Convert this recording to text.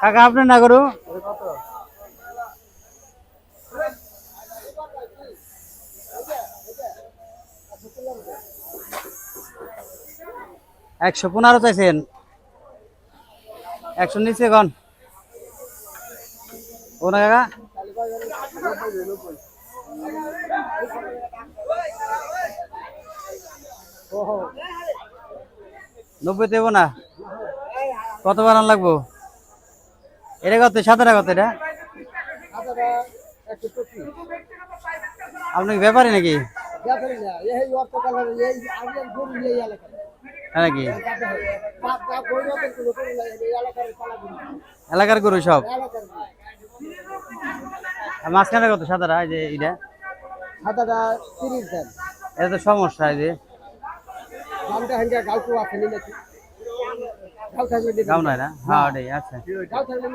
কাকা আপনার না গরু একশো পনেরো চাইছেন। একশো নিচে কন ও না কাকা? নব্বই দেবো না। কত বানান লাগবো? এটা কত? সাতারা কত এটা? আপনি ব্যাপারী নাকি? হ্যাঁ নাকি? এলাকার গরু সব? মাঝখানে কত? সাতারা এই যে এটা তিরিশ এটা তো সমস্যা এই যে। দামটা হাঙ্গা গাও তো আছে নি নাকি গাও থাকলে দাম নাই না? হ্যাঁ ওটাই আচ্ছা গাও থাকলে